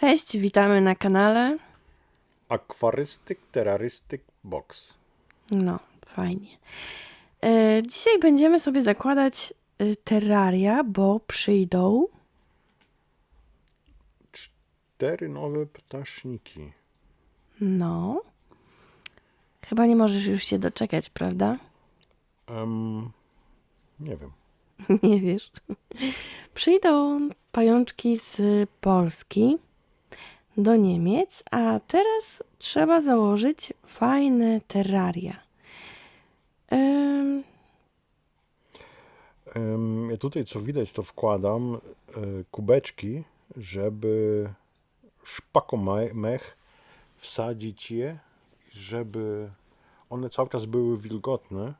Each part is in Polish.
Cześć, witamy na kanale. Aquaristic Terroristic Box. No, fajnie. E, dzisiaj będziemy sobie zakładać e, terraria, bo przyjdą. Cztery nowe ptaszniki. No. Chyba nie możesz już się doczekać, prawda? Em, nie wiem. nie wiesz. Przyjdą pajączki z Polski do Niemiec, a teraz trzeba założyć fajne terraria. Em, ja tutaj co widać, to wkładam e, kubeczki, żeby szpakomech wsadzić je, żeby one cały czas były wilgotne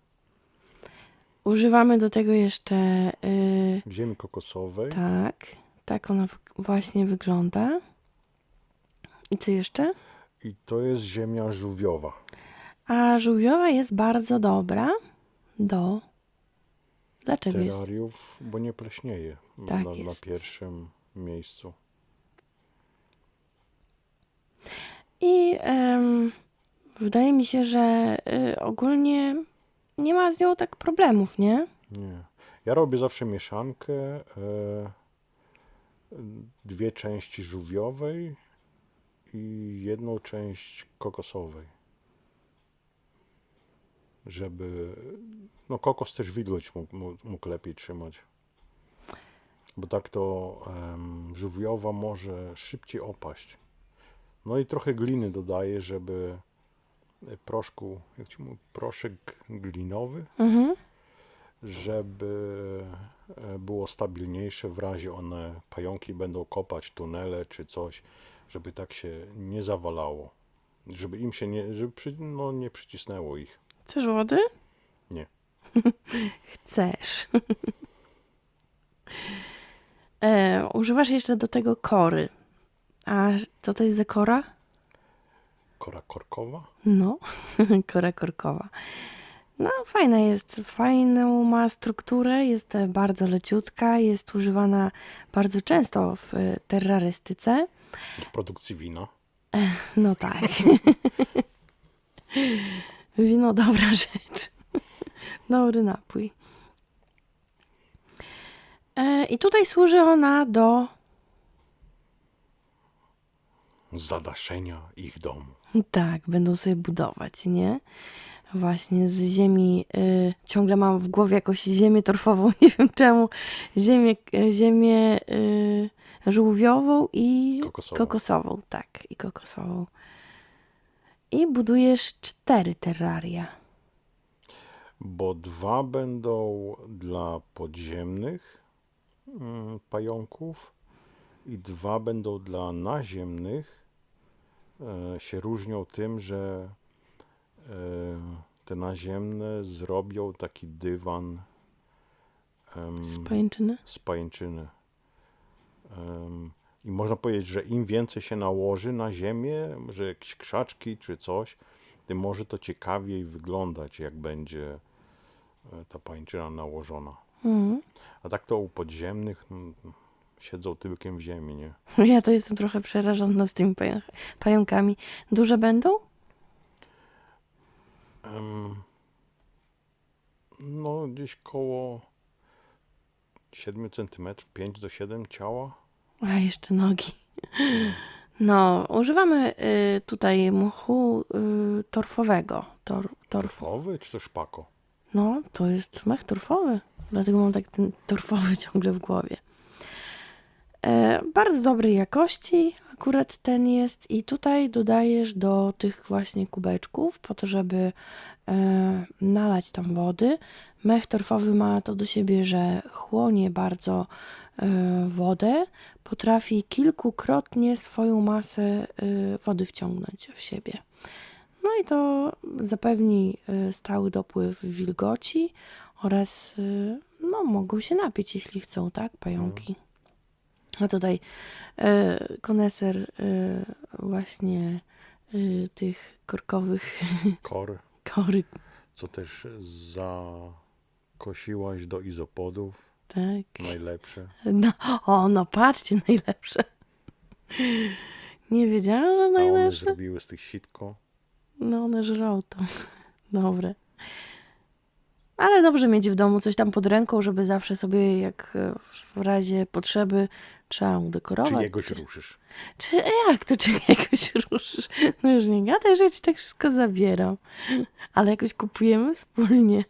używamy do tego jeszcze. y, w ziemi kokosowej. Tak, tak ona właśnie wygląda. I co jeszcze? I to jest ziemia żółwiowa. A żółwiowa jest bardzo dobra do. Dlaczego jest? terrariów, bo nie pleśnieje Tak na, na jest. pierwszym miejscu. I em, wydaje mi się, że y, ogólnie nie ma z nią tak problemów, nie? Nie. Ja robię zawsze mieszankę. E, dwie części żółwiowej i jedną część kokosowej. Żeby. No, kokos też wilgoć mógł, mógł- lepiej trzymać. Bo tak to em, żółwiowa może szybciej opaść. No i trochę gliny dodaję, żeby e, proszku, jak ci mówię, proszek glinowy, Mhm. żeby było stabilniejsze w razie one pająki będą kopać tunele czy coś, żeby tak się nie zawalało. Żeby im się nie, żeby przy, no, nie przycisnęło ich. Chcesz wody? Nie. Chcesz. e, używasz jeszcze do tego kory. A co to jest za kora? Kora korkowa? No, kora korkowa. No, fajna jest, fajną ma strukturę, jest e, bardzo leciutka, jest używana bardzo często w e, terrorystyce. W produkcji wina. No tak. Wino dobra rzecz. Dobry napój. E, I tutaj służy ona do Zadaszenia ich domu. Tak, będą sobie budować, nie? Właśnie z ziemi, y, ciągle mam w głowie jakąś ziemię torfową, nie wiem czemu, ziemię, y, ziemię y, żółwiową i Kokosową. kokosową, tak, i kokosową. I budujesz cztery terraria. Bo dwa będą dla podziemnych mm, pająków i dwa będą dla naziemnych. E, się różnią tym, że te naziemne zrobią taki dywan em, Z pajęczyny? z pajęczyny. Em, I można powiedzieć, że im więcej się nałoży na ziemię, że jakieś krzaczki czy coś, tym może to ciekawiej wyglądać, jak będzie e, ta pajęczyna nałożona. Mhm. A tak to u podziemnych mm, siedzą tyłkiem w ziemi, nie? Ja to jestem trochę przerażona z tymi pają- pająkami. Duże będą? No, gdzieś koło 7 cm, 5 do 7 ciała. A jeszcze nogi. No, używamy y, tutaj mchu y, torfowego. Tor, torf. Torfowy czy to szpako? No, to jest mech torfowy. Dlatego mam tak ten torfowy ciągle w głowie. E, bardzo dobrej jakości akurat ten jest i tutaj dodajesz do tych właśnie kubeczków po to, żeby e, nalać tam wody. Mech torfowy ma to do siebie, że chłonie bardzo e, wodę, potrafi kilkukrotnie swoją masę e, wody wciągnąć w siebie. No i to zapewni stały dopływ wilgoci oraz no, mogą się napić, jeśli chcą, tak, pająki. A tutaj e, koneser e, właśnie e, tych korkowych Kor, kory, co też zakosiłaś do izopodów. tak. Najlepsze. No, o, no patrzcie, najlepsze. Nie wiedziałam, że A one najlepsze. zrobiły z tych sitko. No one żrą to. Dobre. Ale dobrze mieć w domu coś tam pod ręką, żeby zawsze sobie, jak w razie potrzeby, trzeba udekorować. Czy jegoś ruszysz. Czy jak to, czy jakoś ruszysz? No już nie gadaj, że ja ci tak wszystko zabieram. Ale jakoś kupujemy wspólnie.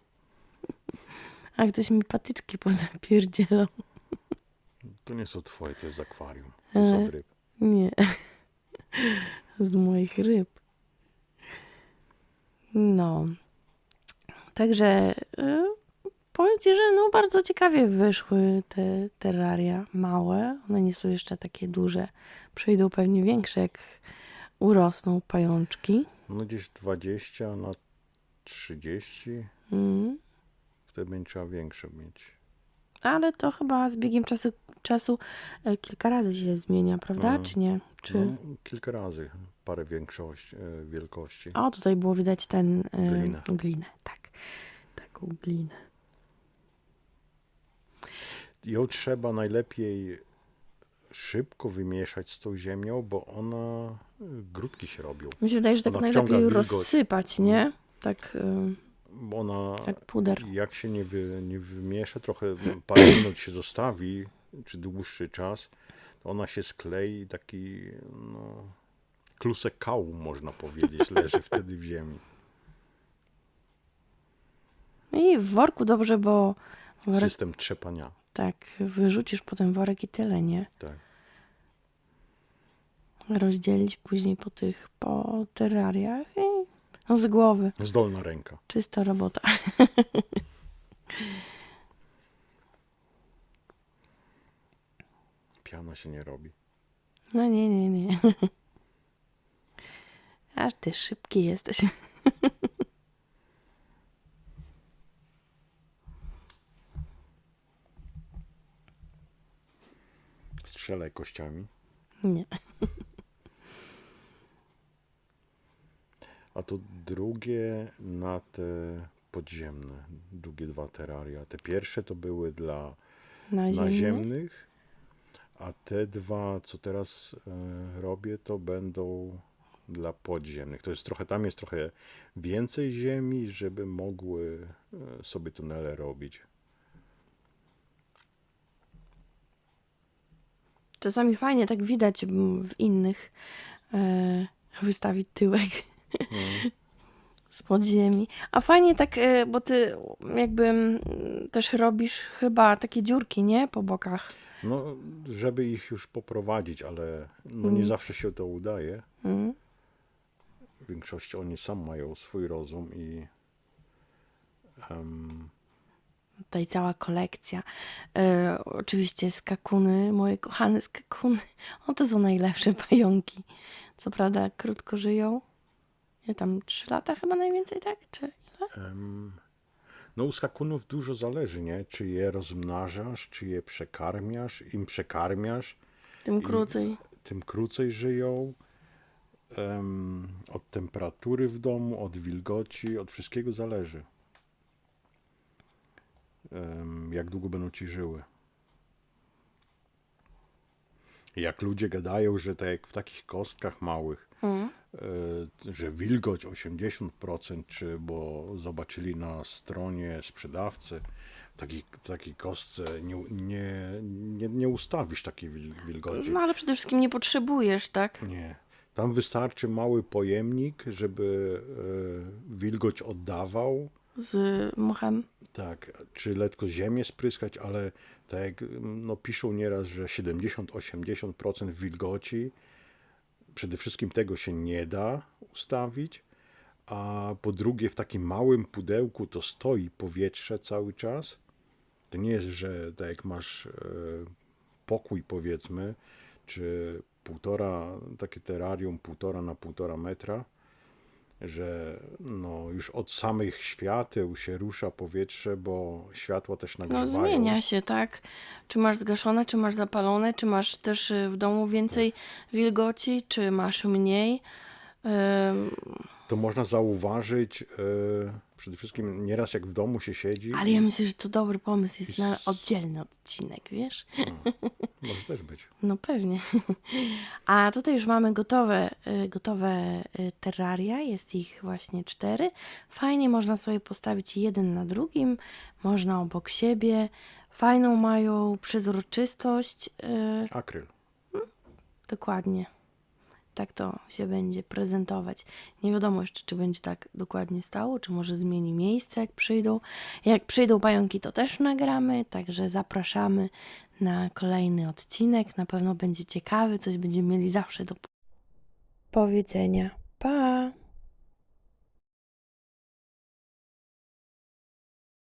A ktoś mi patyczki pozapierdzielał. To nie są twoje, to jest z akwarium. To są E. od ryb. Nie. Z moich ryb. No. Także y, powiem Ci, że no bardzo ciekawie wyszły te terraria małe. One nie są jeszcze takie duże. Przyjdą pewnie większe, jak urosną pajączki. No gdzieś 20 na 30. Mm. Wtedy będzie trzeba większe mieć. Ale to chyba z biegiem czasu, czasu e, kilka razy się zmienia, prawda? Mm. Czy nie? Czy... No, kilka razy parę większość, e, wielkości. O, tutaj było widać ten y, Glinę. glinę. Tak. Taką glinę. Ją trzeba najlepiej szybko wymieszać z tą ziemią, bo ona y, grudki się robią. Mi się wydaje, że tak Ona najlepiej wilgoć. rozsypać, nie? Tak y, Bo ona jak puder. jak się nie, wy, nie wymiesza, trochę no, parę minut się zostawi, czy dłuższy czas, to ona się sklei i taki no, klusek kału, można powiedzieć, leży wtedy w ziemi. I w worku dobrze, bo System trzepania. Tak, wyrzucisz potem worek i tyle, nie? Tak. Rozdzielić później po tych, po terrariach i no z głowy. Zdolna ręka. Czysta robota. Piana się nie robi. No nie, nie, nie. Aż ty szybki jesteś. kościami. Nie. A to drugie na te podziemne, drugie dwa terraria. Te pierwsze to były dla Naziemny? naziemnych, a te dwa, co teraz e, robię, to będą dla podziemnych. To jest trochę, tam jest trochę więcej ziemi, żeby mogły e, sobie tunele robić. Czasami fajnie tak widać w innych e, wystawić tyłek Mm. z podziemi. A fajnie tak, e, bo ty jakby też robisz chyba takie dziurki, nie? Po bokach. No, żeby ich już poprowadzić, ale no, nie Mm. zawsze się to udaje. Mm. W większości oni sam mają swój rozum i em, Tutaj cała kolekcja. E, oczywiście skakuny, moje kochane skakuny. O, to są najlepsze pająki. Co prawda krótko żyją. Ja tam 3 lata chyba najwięcej, tak? Czy Em, No u skakunów dużo zależy, nie? Czy je rozmnażasz, czy je przekarmiasz. Im przekarmiasz, tym krócej? tym krócej żyją. Em, od temperatury w domu, od wilgoci, od wszystkiego zależy. Jak długo będą ci żyły. Jak ludzie gadają, że tak jak w takich kostkach małych, Mm. że wilgoć 80%, czy bo zobaczyli na stronie sprzedawcy, w takiej, takiej kostce nie, nie, nie, nie ustawisz takiej wil- wilgoci. No ale przede wszystkim nie potrzebujesz, tak? Nie. Tam wystarczy mały pojemnik, żeby e, wilgoć oddawał. Z mchem. Tak, czy lekko ziemię spryskać, ale tak jak no, piszą nieraz, że 70-80% wilgoci, przede wszystkim tego się nie da ustawić, a po drugie w takim małym pudełku to stoi powietrze cały czas. To nie jest, że tak jak masz e, pokój powiedzmy, czy półtora, takie terrarium półtora na półtora metra, że no, już od samych świateł się rusza powietrze, bo światła też No nagrzewają. zmienia się, tak? Czy masz zgaszone, czy masz zapalone, czy masz też y, w domu więcej wilgoci, czy masz mniej. Ym, to można zauważyć e, przede wszystkim nieraz jak w domu się siedzi. Ale ja myślę, że to dobry pomysł jest na oddzielny odcinek, wiesz? Może też być. No pewnie. A tutaj już mamy gotowe, y, gotowe y, terraria, jest ich właśnie cztery. Fajnie można sobie postawić jeden na drugim, można obok siebie. Fajną mają przezroczystość. Akryl. Dokładnie. Tak to się będzie prezentować. Nie wiadomo jeszcze, czy będzie tak dokładnie stało, czy może zmieni miejsce, jak przyjdą. Jak przyjdą pająki, to też nagramy, także zapraszamy na kolejny odcinek. Na pewno będzie ciekawy, coś będziemy mieli zawsze do powiedzenia. Pa!